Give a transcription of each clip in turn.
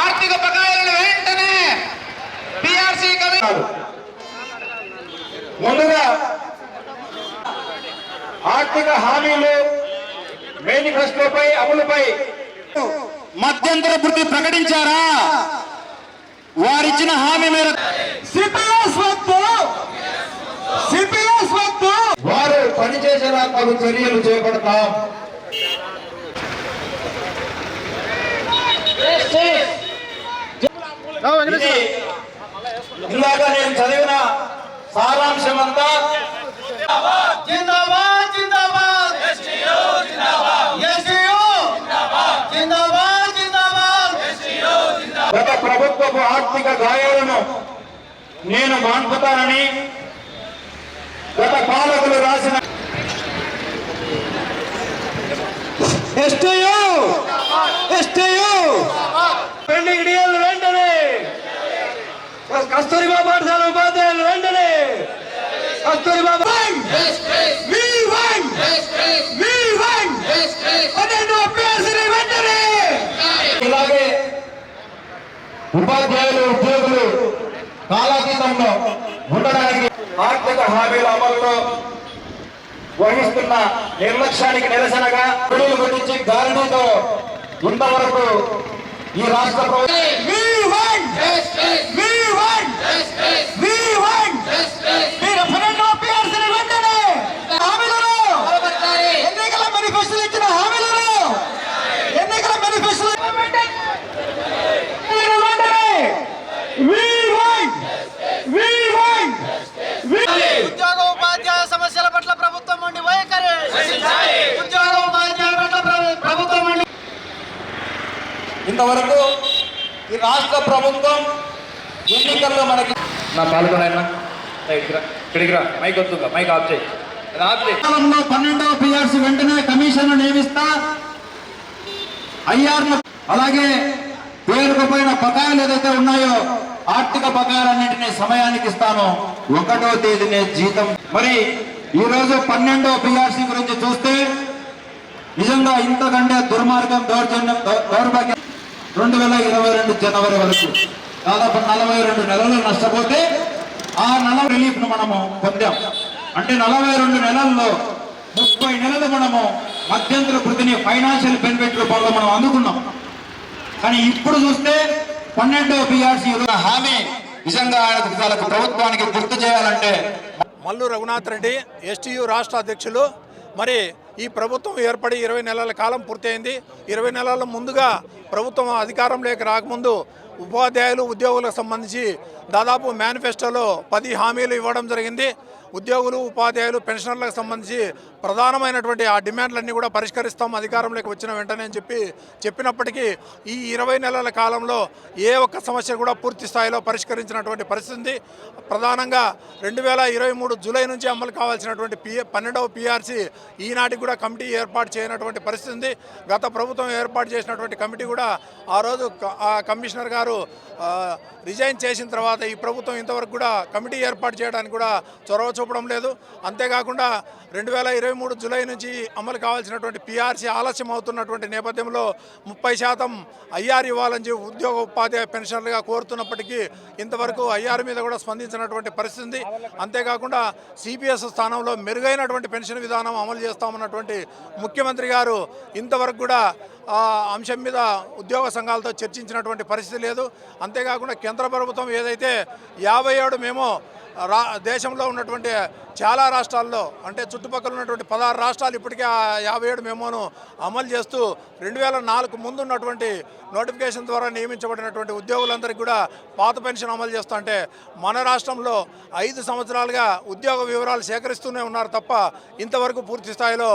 ఆర్థిక బకాయిలను వెంటనే పిఆర్సీ కమిషన్ ముందుగా ఆర్థిక హామీలు మేనిఫెస్టోపై అమలుపై మధ్యంతర వృత్తి ప్రకటించారా? వారిచ్చిన హామీ మేరకు సిపిఎస్ వద్దు. సిపిఎస్ వద్దు. వారు పనిచేసేలా తగు చర్యలు చేపడతాం. ఇందాక నేను చదివిన సారాంశం అంతా జిందాబాద్. జిందాబాద్. జిందాబాద్. గత ప్రభుత్వపు ఆర్థిక గాయాలను నేను మాన్పుతానని గత పాలకులు రాసిన ఎస్టీయూ ఎస్టీయూ పెండింగ్ డిఎల్ వెంటనే. కస్తూరిబా పాఠశాల ఉపాధ్యాయులు వెంటనే. కస్తూరిబా వి. వెంటనే. ఇలాగే ఉపాధ్యాయులు ఉద్యోగులు కాలాతీతంలో ఉండడానికి ఆర్థిక హామీల అమలులో వహిస్తున్న నిర్లక్ష్యానికి నిరసనగా పిడుగులు కొట్టించి గాలితో ఇంతవరకు ఈ రాష్ట్ర ఇంతవరకు ఈ రాష్ట్ర ప్రభుత్వం ఎన్నికల్లో మనకి నా పాల్గొనైనా ఇక్కడికి రా మైక్ వస్తుందా మైక్ ఆఫ్ చేయి. అది ఆఫ్ చేయి కాలంలో పన్నెండవ పిఆర్సీ వెంటనే కమిషన్ నియమిస్తా. ఐఆర్ను అలాగే పేరుకుపోయిన బకాయిలు ఏదైతే ఉన్నాయో ఆర్థిక బకాయిలన్నింటినీ సమయానికి ఇస్తాను. ఒకటో తేదీనే జీతం. మరి ఈ రోజు పన్నెండో పిఆర్సీ గురించి చూస్తే నిజంగా ఇంతకంటే దుర్మార్గం దౌర్జన్యం దౌర్భాగ్యం రెండు వేల ఇరవై రెండు జనవరి వరకు దాదాపు నలభై రెండు నెలలు నష్టపోతే ఆ నెల రిలీఫ్ను మనము పొందాం. అంటే నలభై రెండు నెలల్లో ముప్పై నెలలు మనము మధ్యంతర కృతిని ఫైనాన్షియల్ బెనిఫిట్ రూపంలో మనం అందుకున్నాం. కానీ ఇప్పుడు చూస్తే పన్నెండో పిఆర్సీ హామీ నిజంగా ఆయన ప్రభుత్వానికి గుర్తు చేయాలంటే మల్లు రఘునాథ్ రెడ్డి ఎస్టీయు రాష్ట్ర అధ్యక్షులు మరి ఈ ప్రభుత్వం ఏర్పడి ఇరవై నెలల కాలం పూర్తయింది. ఇరవై నెలల ముందుగా ప్రభుత్వం అధికారంలోకి రాకముందు ఉపాధ్యాయులు ఉద్యోగులకు సంబంధించి దాదాపు మేనిఫెస్టోలో పది హామీలు ఇవ్వడం జరిగింది. ఉద్యోగులు ఉపాధ్యాయులు పెన్షనర్లకు సంబంధించి ప్రధానమైనటువంటి ఆ డిమాండ్లన్నీ కూడా పరిష్కరిస్తాం అధికారంలోకి వచ్చిన వెంటనే అని చెప్పి చెప్పినప్పటికీ ఈ ఇరవై నెలల కాలంలో ఏ ఒక్క సమస్య కూడా పూర్తి స్థాయిలో పరిష్కరించినటువంటి పరిస్థితి. ప్రధానంగా రెండు వేల ఇరవై మూడు జూలై నుంచి అమలు కావాల్సినటువంటి పి పన్నెండవ పిఆర్సీ ఈనాటికి కూడా కమిటీ ఏర్పాటు చేయనటువంటి పరిస్థితి. ఉంది గత ప్రభుత్వం ఏర్పాటు చేసినటువంటి కమిటీ కూడా ఆ రోజు ఆ కమిషనర్ గారు రిజైన్ చేసిన తర్వాత ఈ ప్రభుత్వం ఇంతవరకు కూడా కమిటీ ఏర్పాటు చేయడానికి కూడా చొరవ చూపడం లేదు. అంతేకాకుండా రెండు వేల ఇరవై మూడు జూలై నుంచి అమలు కావాల్సినటువంటి పీఆర్సీ ఆలస్యం అవుతున్నటువంటి నేపథ్యంలో ముప్పై శాతం ఐఆర్ ఇవ్వాలని చెప్పి ఉద్యోగ ఉపాధ్యాయ పెన్షన్లుగా కోరుతున్నప్పటికీ ఇంతవరకు ఐఆర్ మీద కూడా స్పందించినటువంటి పరిస్థితి ఉంది. అంతేకాకుండా సిపిఎస్ స్థానంలో మెరుగైనటువంటి పెన్షన్ విధానం అమలు చేస్తామన్నటువంటి ముఖ్యమంత్రి గారు ఇంతవరకు కూడా ఆ అంశం మీద ఉద్యోగ సంఘాలతో చర్చించినటువంటి పరిస్థితి లేదు. అంతేకాకుండా కేంద్ర ప్రభుత్వం ఏదైతే యాభై ఏడు మేము రా దేశంలో ఉన్నటువంటి చాలా రాష్ట్రాల్లో అంటే చుట్టుపక్కల ఉన్నటువంటి పదహారు రాష్ట్రాలు ఇప్పటికే ఆ యాభై ఏడు మెమోను అమలు చేస్తూ రెండు వేల నాలుగు ముందు ఉన్నటువంటి నోటిఫికేషన్ ద్వారా నియమించబడినటువంటి ఉద్యోగులందరికీ కూడా పాత పెన్షన్ అమలు చేస్తుంటే మన రాష్ట్రంలో ఐదు సంవత్సరాలుగా ఉద్యోగ వివరాలు సేకరిస్తూనే ఉన్నారు తప్ప ఇంతవరకు పూర్తి స్థాయిలో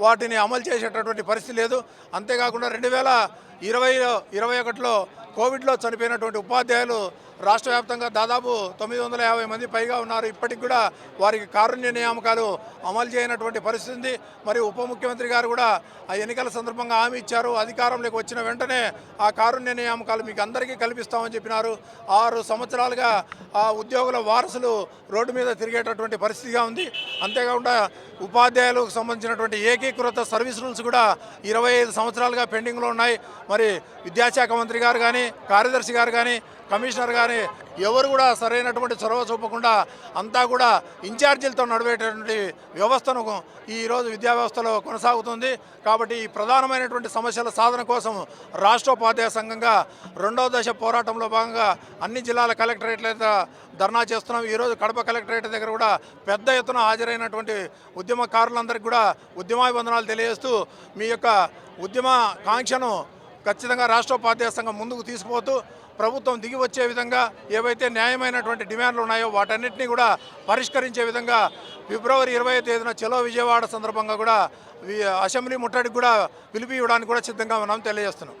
వాటిని అమలు చేసేటటువంటి పరిస్థితి లేదు. అంతేకాకుండా రెండు వేల ఇరవై ఇరవై ఒకటిలో కోవిడ్లో చనిపోయినటువంటి ఉపాధ్యాయులు రాష్ట్ర వ్యాప్తంగా దాదాపు తొమ్మిది వందల యాభై మంది పైగా ఉన్నారు. ఇప్పటికి కూడా వారికి కారుణ్య నియామకాలు అమలు చేయనటువంటి పరిస్థితి ఉంది. మరి ఉప ముఖ్యమంత్రి గారు కూడా ఆ ఎన్నికల సందర్భంగా హామీ ఇచ్చారు. అధికారంలోకి వచ్చిన వెంటనే ఆ కారుణ్య నియామకాలు మీకు అందరికీ కల్పిస్తామని చెప్పినారు. ఆరు సంవత్సరాలుగా ఆ ఉద్యోగుల వారసులు రోడ్డు మీద తిరిగేటటువంటి పరిస్థితిగా ఉంది. అంతేకాకుండా ఉపాధ్యాయులకు సంబంధించినటువంటి ఏకీకృత సర్వీస్ రూల్స్ కూడా ఇరవై ఐదు సంవత్సరాలుగా పెండింగ్లో ఉన్నాయి. మరి విద్యాశాఖ మంత్రి గారు కానీ కార్యదర్శి గారు కానీ కమిషనర్ కానీ ఎవరు కూడా సరైనటువంటి చొరవ చూపకుండా అంతా కూడా ఇన్ఛార్జీలతో నడిపేటటువంటి వ్యవస్థను ఈ రోజు విద్యా వ్యవస్థలో కొనసాగుతుంది. కాబట్టి ఈ ప్రధానమైనటువంటి సమస్యల సాధన కోసం రాష్ట్రోపాధ్యాయ సంఘంగా రెండవ దశ పోరాటంలో భాగంగా అన్ని జిల్లాల కలెక్టరేట్ల ధర్నా చేస్తున్నాం. ఈరోజు కడప కలెక్టరేట్ దగ్గర కూడా పెద్ద ఎత్తున హాజరైనటువంటి ఉద్యమకారులందరికీ కూడా ఉద్యమాభివందనాలు తెలియజేస్తూ మీ యొక్క ఉద్యమ కాంక్షను ఖచ్చితంగా రాష్ట్రోపాధ్యాయ సంఘం ముందుకు తీసుకుపోతూ ప్రభుత్వం దిగి వచ్చే విధంగా ఏవైతే న్యాయమైనటువంటి డిమాండ్లు ఉన్నాయో వాటన్నింటినీ కూడా పరిష్కరించే విధంగా ఫిబ్రవరి ఇరవై తేదీన చలో విజయవాడ సందర్భంగా కూడా అసెంబ్లీ ముట్టడికి కూడా పిలిపి ఇవ్వడానికి కూడా సిద్ధంగా ఉన్నాం తెలియజేస్తున్నాం.